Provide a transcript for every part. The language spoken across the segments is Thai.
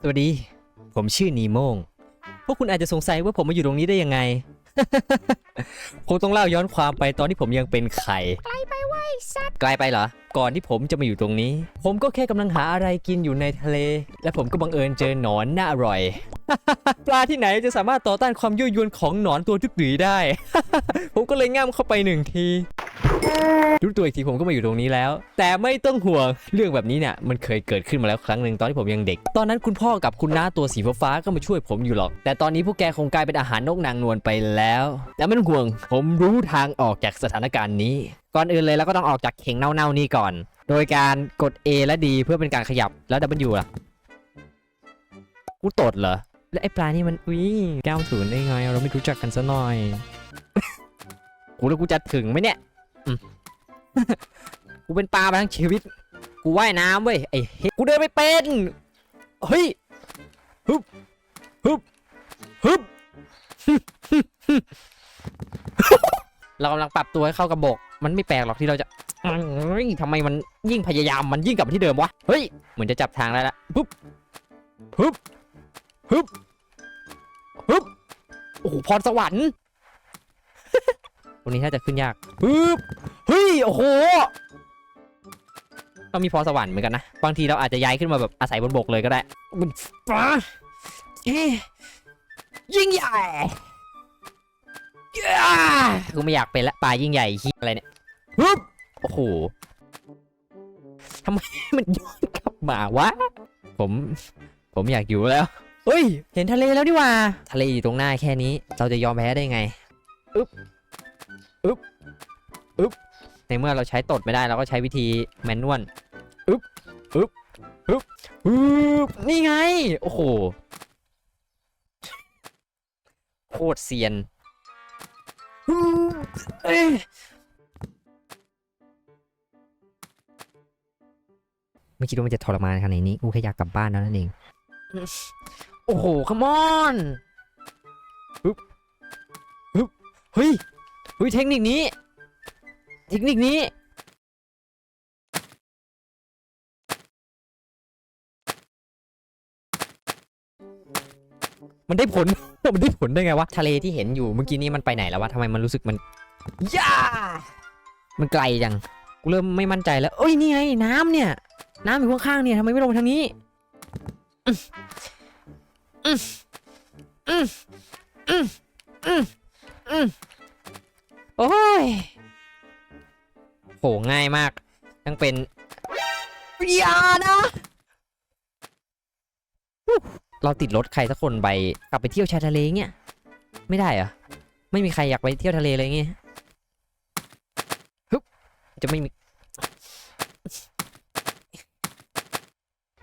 สวัสดี ผมชื่อนีโมง พวกคุณอาจจะสงสัยว่าผมมาอยู่ตรงนี้ได้ยังไง คงต้องเล่าย้อนความไปตอนที่ผมยังเป็นไข่ ไกลไปไว้สัตว์ไกลไปเหรอ ก่อนที่ผมจะมาอยู่ตรงนี้ ผมก็แค่กำลังหาอะไรกินอยู่ในทะเล และผมก็บังเอิญเจอหนอนน่าอร่อย ปลาที่ไหนจะสามารถต่อต้านความยั่วยวนของหนอนตัวทุกหนีได้ ผมก็เลยง่ามเข้าไปหนึ่งที รู้ตัวอีกทีผมก็มาอยู่ตรงนี้แล้ว แต่ไม่ต้องห่วงเรื่องแบบนี้เนี่ยมันเคยเกิดขึ้นมาแล้วครั้งหนึ่งตอนที่ผมยังเด็ก ตอนนั้นคุณพ่อกับคุณน้าตัวสีฟ้าก็มาช่วยผมอยู่หรอก แต่ตอนนี้พวกแกคงกลายเป็นอาหารนกนางนวลไปแล้วแต่ไม่ต้องห่วง ผมรู้ทางออกจากสถานการณ์นี้ ก่อนอื่นเลยเราก็ต้องออกจากเข่งเน่าๆนี้ก่อน โดยการกด A และ D เพื่อเป็นการขยับแล้ว W ล่ะกูตดเหรอแล้วไอ้ปลานี่มันอุ้ย90ได้ไงเราไม่รู้จักกันซะหน่อยกูแล้วกูจะถึงไหมเนี่ย กูเป็นปลามาทั้งชีวิต กูว่ายน้ำเว้ยไอ้เฮ้กูเดินไม่เป็นเฮ้ยฮึบฮึบฮึบเรากำลังปรับตัวให้เข้ากับบก มันไม่แปลกหรอกที่เราจะทำไมมันยิ่งพยายามมันยิ่งกลับมาที่เดิมวะ เฮ้ย เหมือนจะจับทางได้ละปุ๊บฮึบฮึบฮึบโอ้โหพรสวรรค์ รงนี้ถ้าจะขึ้นยากปึ๊บเฮ้ยโอ้โหเรามีพรสวรรค์เหมือนกันนะ บางทีเราอาจจะย้ายขึ้นมาแบบอาศัยบนบกเลยก็ได้มันฟ้าเอยิ่งใหญ่ย่ากูไม่อยากเป็นละปลายิ่งใหญ่ขี้อะไรเนี่ยปึ๊บโอ้โหทำไมมันย้อนกลับมาวะ ผม ผมอยากอยู่แล้ว เฮ้ย เห็นทะเลแล้วดีว่า ทะเลอยู่ตรงหน้าแค่นี้ เราจะยอมแพ้ได้ไง อึ๊บ อึ๊บในเมื่อเราใช้ตดไม่ได้เราก็ใช้วิธีแมนนวลอึ๊บอึ๊บอึ๊บอึ๊บนี่ไง โอ้โหโคตรเซียนอึ๊บเอ้ยไม่คิดว่ามันจะทรมานขนาดนี้ กูแค่อยากกลับบ้านแล้วนั่นเอง โอ้โหคัมอนฮึบฮึบเฮ้ย เฮ้ย เทคนิคนี้ เทคนิคนี้ มันได้ผล มันได้ผลได้ไงวะ ทะเลที่เห็นอยู่เมื่อกี้นี้มันไปไหนแล้ววะทำไมมันรู้สึกมันย่ามันไกลจัง กูเริ่มไม่มั่นใจแล้ว เอ้ยนี่ไงน้ำเนี่ย น้ำอยู่ข้างๆเนี่ยทำไมไม่ลงทางนี้อืมอืมอืมอืมอืมโอ้ย โหง่ายมากทั้งเป็นอย่านะอู้เราติดรถใครสักคนไปกลับไปเที่ยวชายทะเลเงี้ยไม่ได้เหรอไม่มีใครอยากไปเที่ยวทะเลเลยเงี้ยฮึบจะไม่มี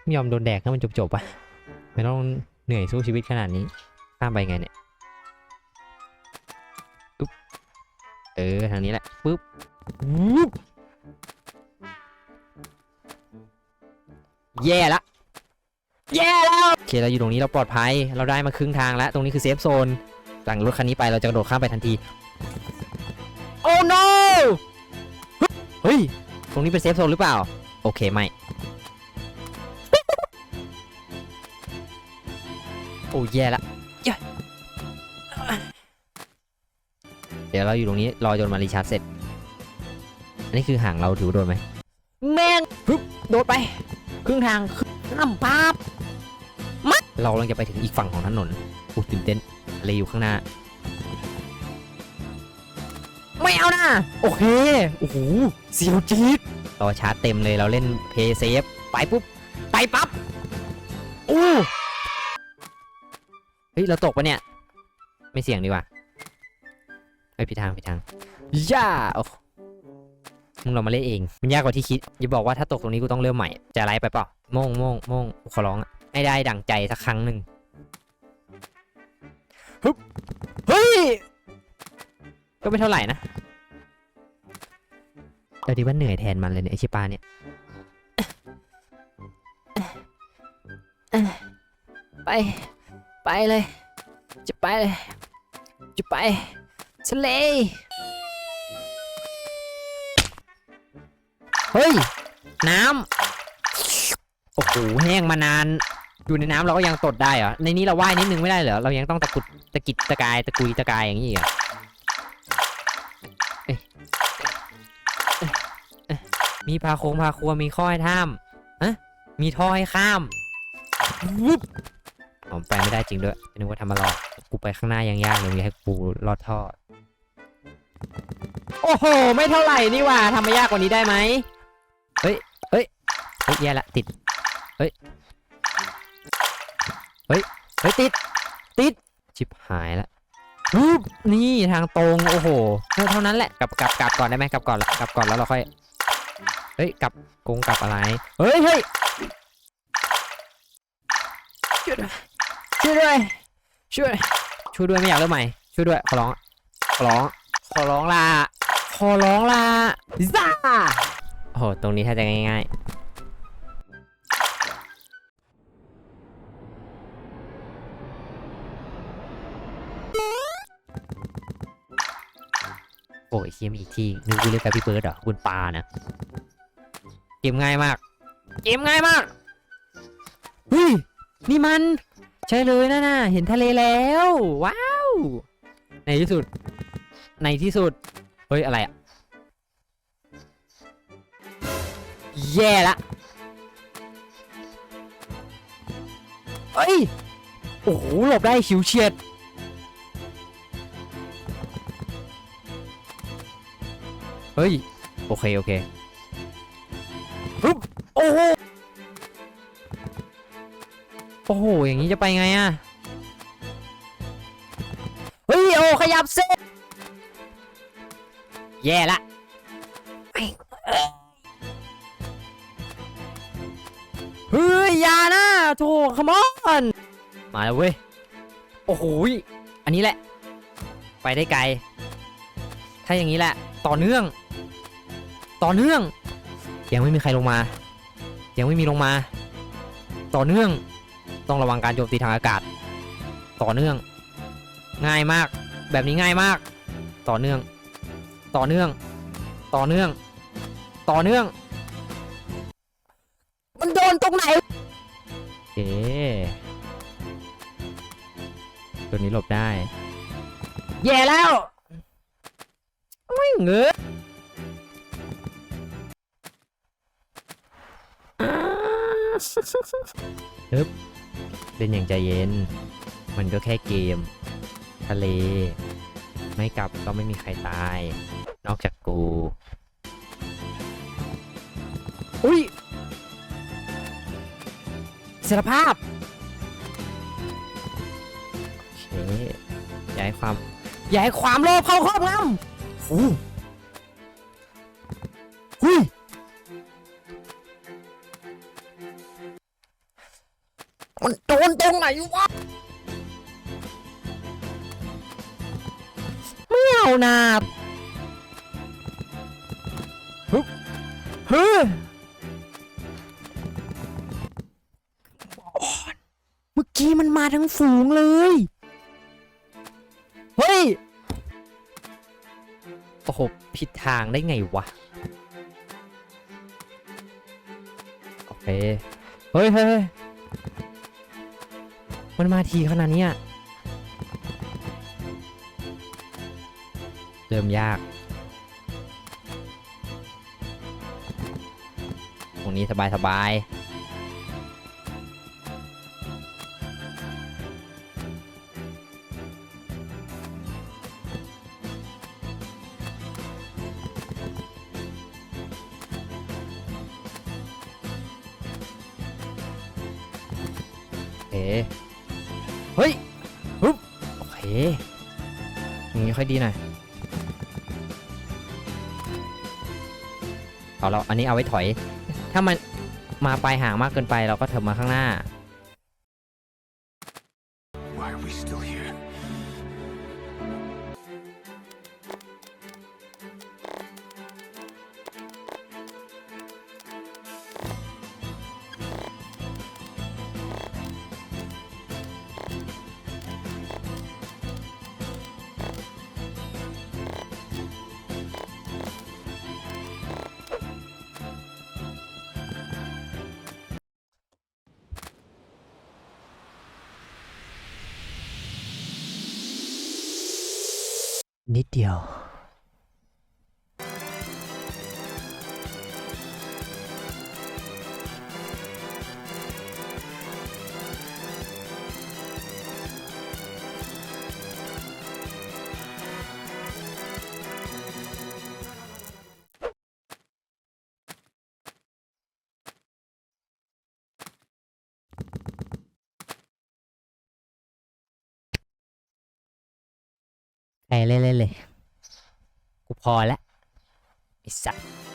ไม่ยอมโดนแดกให้มันจบๆปะไม่ต้องเหนื่อยสู้ชีวิตขนาดนี้ข้ามไปไงเนี่ยปุ๊บเออทางนี้แหละปุ๊บวุบ แย่ละ แย่แล้วโอเคเราอยู่ตรงนี้เราปลอดภัย เราได้มาครึ่งทางแล้ว ตรงนี้คือเซฟโซน หลังรถคันนี้ไปเราจะกระโดดข้ามไปทันที โอ้ no เฮ้ย ตรงนี้เป็นเซฟโซนหรือเปล่า โอเคไม่ โอ้แย่ละแย่เดี๋ยวเราอยู่ตรงนี้รอจนมารีชาร์จเสร็จ อันนี้คือห่างเราถือว่าโดนไหมแม่งฮึบโดดไป ครึ่งทางข้ามปั๊บมัดเรากำลังจะไปถึงอีกฝั่งของถนนอู้ตื่นเต้นอะไรอยู่ข้างหน้า ไม่เอานะ โอเค โอ้โหเสียวจี๊ดเราชาร์จเต็มเลยเราเล่นเพย์เซฟไปปุ๊บ ไปปั๊บอู้เฮ้ย เราตกปะเนี่ย ไม่เสี่ยงดีกว่าไปผิดทางผิดทาง ย่าโอ้ มึงลองมาเล่นเอง มันยากกว่าที่คิด อย่าบอกว่าถ้าตกตรงนี้กูต้องเริ่มใหม่ จะไล่ไปเปล่าโม่งโม่งโม่งขอร้องอะให้ได้ดั่งใจสักครั้งหนึ่งฮึบเฮ้ย ก็ไม่เท่าไหร่นะเราดีว่าเหนื่อยแทนมันเลยเนี่ยไอชิปาเนี่ย ไป ไปเลย จะไปเลย จะไปทะเล เฮ้ย น้ำโอเคโอ้โหแห้งมานาน อยู่ในน้ำเราก็ยังตดได้เหรอ ในนี้เราว่ายนิดนึงไม่ได้เหรอ เรายังต้องตะกุดตะกิดตะกายตะกุยตะกายอย่างนี้อีกเหรอเอ๊ะมีพาโคงพาครัวมีข้อให้ท่ามอะมีท่อให้ข้ามวุบผมไปไม่ได้จริงด้วยนึกว่าทำมาหลอกกูไปข้างหน้ายังยากเลยมีให้กูลอดท่อ โอ้โห ไม่เท่าไหร่นี่ว่าทำมายากกว่านี้ได้ไหม เฮ้ย เฮ้ย เฮ้ยแย่ละติด เฮ้ย เฮ้ย เฮ้ยติด ติด ชิบหายละรูปนี่ทางตรง โอ้โห เท่านั้นแหละ กลับกลับกลับก่อนได้ไหมกลับก่อนละกลับก่อนแล้วเราค่อย เฮ้ย กลับกงกลับอะไร เฮ้ย เฮ้ยช่วยด้วย ช่วยด้วย ช่วย ช่วยด้วยไม่อยากเริ่มใหม่ ช่วยด้วย ขอร้อง ขอร้อง ขอร้องล่ะขอร้องล่ะซ่า โอ้โห ตรงนี้ถ้าจะง่ายๆโอ้ยเชียมอีกทีนึกว่าเรียกกับพี่เบิร์ดเหรอคุณปานะเกมง่ายมาก เกมง่ายมากเฮ้ยนี่มัน ใช่เลยนะน่ะเห็นทะเลแล้ว ว้าว ในที่สุด ในที่สุด เฮ้ย อะไรอะ แย่ละเฮ้ย โอ้โห หลบได้ฉิวเฉียด เฮ้ย โอเค โอเคปึ๊บโอ้โห โอ้โห อย่างนี้จะไปไงอะเฮ้ย โอ้ ขยับเส้นแย่ละ ยานะโถขมอนมาแล้วเว้ย โอ้โหอันนี้แหละ ไปได้ไกล ถ้าอย่างนี้แหละ ต่อเนื่อง ต่อเนื่อง ยังไม่มีใครลงมา ยังไม่มีลงมา ต่อเนื่อง ต้องระวังการโจมตีทางอากาศ ต่อเนื่อง ง่ายมาก แบบนี้ง่ายมาก ต่อเนื่อง ต่อเนื่อง ต่อเนื่อง ต่อเนื่อง มันโดนตรงไหน ตัวนี้หลบได้ แย่แล้วไม่เงือฮึบเล่นอย่างใจเย็น มันก็แค่เกม ทะเล ไม่กลับก็ไม่มีใครตาย นอกจากกู อุ้ยอิสารภาพ อย่าให้ความ อย่าให้ความโลภเข้าครอบงำหูหุยมันโดนตรงไหนวะไม่เอานาฮึบเฮ้ยเมื่อกี้มันมาทั้งฝูงเลย โอ้โหผิดทางได้ไงวะ โอเค เฮ้ยเฮ้ยเฮ้มันมาทีขนาดนี้เริ่มยากตรงนี้สบายสบาย เคเฮ้ยฮึบโอเคอย่างนี้ค่อยดีหน่อยเอาเราอันนี้เอาไว้ถอย ถ้ามันมาปลายห่างมากเกินไปเราก็เถิบมาข้างหน้า Why are we still here? นิด เดียวใครเล่นๆเลย กูพอแล้วไอ้สัส